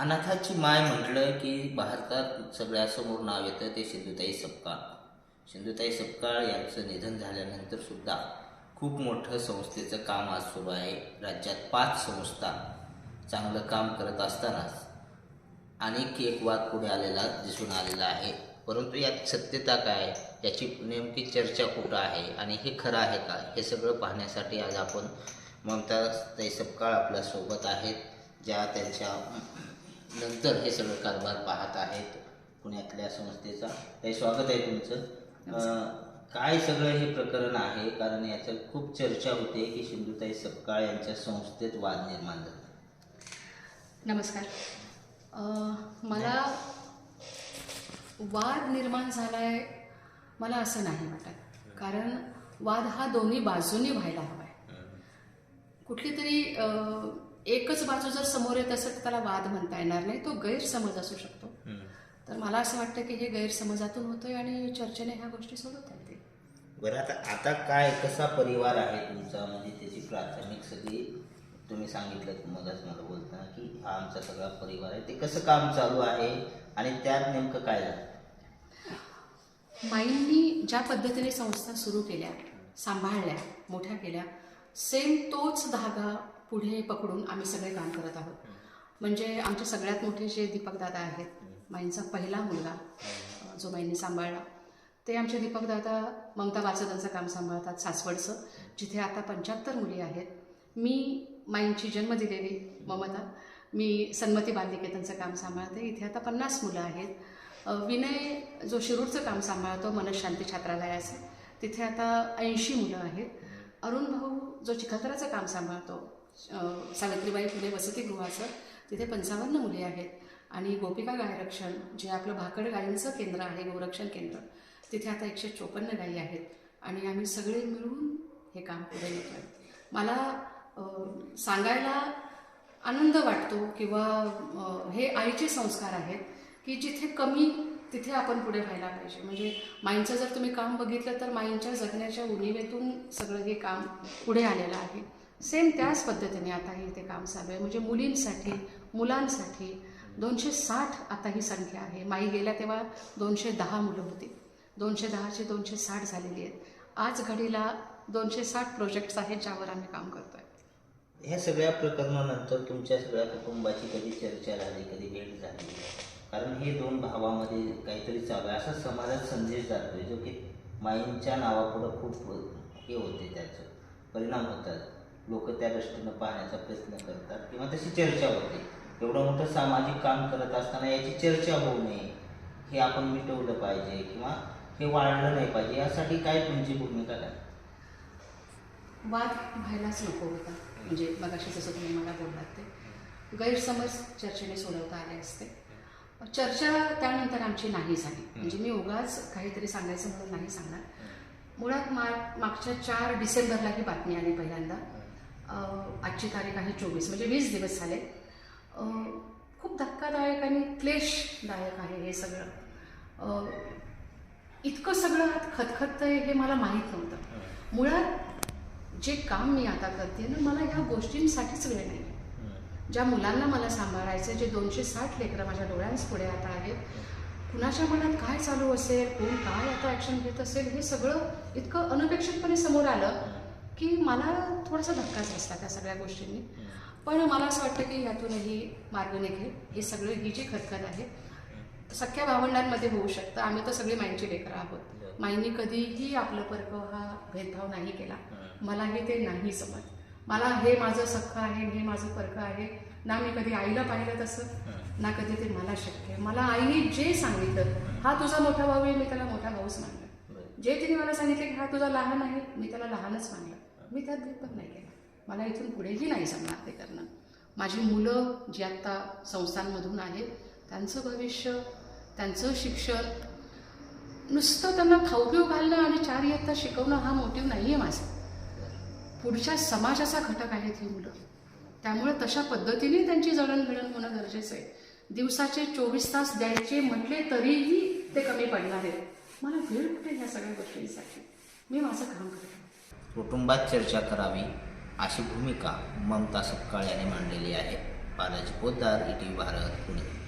अनाथाची माय म्हटलं की भारतात सगळ्यासमोर नाव येतं ते सिंधुताई सपकाळ. सिंधुताई सपकाळ यांचं निधन झाल्यानंतर सुद्धा खूप मोठं संस्थेचं काम आज सुरू आहे. राज्यात पाच संस्था चांगलं काम करत असतानाच अनेक एक वाद पुढे आलेला दिसून आलेला आहे. परंतु यात सत्यता काय याची नेमकी चर्चा कुठं आहे आणि हे खरं आहे का हे सगळं पाहण्यासाठी आज आपण ममता ताई सपकाळ आपल्यासोबत आहेत ज्या त्यांच्या नंतर हे सगळं कारभार पाहत आहेत पुण्यातल्या संस्थेचा. ताई स्वागत आहे तुमचं. काय सगळं हे प्रकरण आहे? कारण याचं खूप चर्चा होते की सिंधुताई सपकाळ यांच्या संस्थेत वाद निर्माण झाला. नमस्कार. मला वाद निर्माण झालाय मला असं नाही वाटत. कारण वाद हा दोन्ही बाजूनी व्हायला हवा आहे कुठली तरी एकच बाजू जर समोर येत असेल तर त्याला वाद म्हणता येणार नाही तो गैरसमज असू शकतो. तर मला असं वाटतं की हे गैरसमजातून होतंय आणि चर्चेने ह्या गोष्टी सोडवता येतील. बरं आता आता काय कसा परिवार आहे तुमचा? म्हणजे त्याची प्राथमिक सगळी तुम्ही सांगितलं मगच मला बोलताना की हा आमचा सगळा परिवार आहे. ते कसं काम चालू आहे आणि त्यात नेमकं काय झालं? माईंनी ज्या पद्धतीने संस्था सुरू केल्या सांभाळल्या मोठ्या केल्या सेम तोच धागा पुढे पकडून आम्ही सगळे काम करत आहोत. म्हणजे आमचे सगळ्यात मोठे जे दीपकदादा आहेत माईंचा पहिला मुलगा जो माईंनी सांभाळला ते आमचे दीपकदादा ममता वाचदांचं काम सांभाळतात सासवडचं जिथे आता पंच्याहत्तर मुली आहेत. मी माईंची जन्म दिलेली ममता मी सन्मती बालनिकेतनचं काम सांभाळते इथे आता पन्नास मुलं आहेत. विनय जो शिरूरचं काम सांभाळतो मनशांती छात्रालयाचं तिथे आता ऐंशी मुलं आहेत. अरुण भाऊ जो चिखलदराचं काम सांभाळतो सावित्रीबाई फुले वसतिगृहाचं तिथे पंचावन्न मुले आहेत. आणि गोपिका गायरक्षण जे आपलं भाकड गायींचं केंद्र आहे गोरक्षण केंद्र तिथे आता एकशे चोपन्न गायी आहेत. आणि आम्ही सगळे मिळून हे काम पुढे नेतोय. मला सांगायला आनंद वाटतो किंवा हे आईचे संस्कार आहेत की जिथे कमी तिथे आपण पुढे व्हायला पाहिजे. म्हणजे माईंचं जर तुम्ही काम बघितलं तर माईंच्या जगण्याच्या उणीवेतून सगळं हे काम पुढे आलेलं आहे. सेम त्याच पद्धतीने आता हे ते काम चालू आहे. म्हणजे मुलींसाठी मुलांसाठी दोनशे साठ आता ही संख्या आहे. माई गेल्या तेव्हा दोनशे दहा मुलं होती. दोनशे दहाचे दोनशे साठ झालेली आहेत. आज घडीला दोनशे साठ प्रोजेक्ट्स आहेत ज्यावर आम्ही काम करतोय. ह्या सगळ्या प्रकरणानंतर तुमच्या सगळ्या कुटुंबाची कधी चर्चा झाली कधी भेट झाली? कारण हे दोन भावामध्ये काहीतरी चालू आहे. असा समाजात संदेश जातोय जो की माईंच्या नावापुढं खूप हे होते त्याचं. परिणाम होतात. लोक त्या दृष्टीनं पाहण्याचा प्रयत्न करतात. किंवा तशी चर्चा होते. एवढं मोठं सामाजिक काम करत असताना याची चर्चा होऊ नये. हे आपण मिटवलं पाहिजे किंवा हे वाढलं नाही पाहिजे यासाठी काय तुमची भूमिका काय? वाद व्हायलाच नको होता. म्हणजे मगाशी जसं तुम्ही मला बोललात ते. गैरसमज चर्चेने सोडवता आले असते. चर्चा त्यानंतर आमची नाही झाली. म्हणजे मी उगाच काहीतरी सांगायचं म्हणून नाही सांगणार. मुळात मा मागच्या चार डिसेंबरला ही बातमी आली पहिल्यांदा. आजची तारीख आहे चोवीस म्हणजे वीस दिवस झाले. खूप धक्कादायक आणि क्लेशदायक आहे हे सगळं. इतकं सगळं आत खतखततंय हे मला माहीत नव्हतं. मुळात जे काम मी आता करते ना मला ह्या गोष्टींसाठीच वेळ नाही. ज्या मुलांना मला सांभाळायचं जे दोनशे साठ लेकरं माझ्या डोळ्यांपुढे आता आहेत कुणाच्या मनात काय चालू असेल कोण काय आता ॲक्शन घेत असेल हे सगळं इतकं अनपेक्षितपणे समोर आलं. की मला थोडासा धक्काच बसला त्या सगळ्या गोष्टींनी. पण मला असं वाटतं की यातूनही मार्ग निघेल. हे सगळं ही जी खतखत आहे सख्या भावंडांमध्ये होऊ शकतं. आम्ही तर सगळी माईंची लेकरं आहोत. माईंनी कधीही आपलं परक हा भेदभाव नाही केला. मलाही ते नाही जमत मला हे माझं सख्ख आहे हे माझं परक आहे. ना मी कधी आईला पाहिलं तसं ना कधी ते मला शक्य. आहे मला आईने जे सांगितलं हा तुझा मोठा भाऊ आहे मी त्याला मोठा भाऊच मानलं. जे तिने मला सांगितलं की हा तुझा लहान आहे मी त्याला लहानच मानलं. मी त्यात पण नाही केला मला इथून पुढेही नाही जमणार ते करणं. माझी मुलं जी आत्ता संस्थांमधून आहेत त्यांचं भविष्य त्यांचं शिक्षण नुसतं त्यांना खाऊ पिऊ घालणं आणि चार इयत्ता शिकवणं हा मोटिव नाही आहे माझा. पुढच्या समाजाचा घटक आहेत ही मुलं. त्यामुळे तशा पद्धतीने त्यांची जडणघडण होणं गरजेचं आहे. दिवसाचे चोवीस तास द्यायचे म्हटले तरीही ते कमी पडणार आहेत. मला वेळ कुठे ह्या सगळ्या गोष्टींसाठी? मी माझं काम करते. कुटुंबात चर्चा करावी अशी भूमिका ममता सपकाळ यांनी मांडलेली आहे. Balaji Poddar E T Bharat Pune.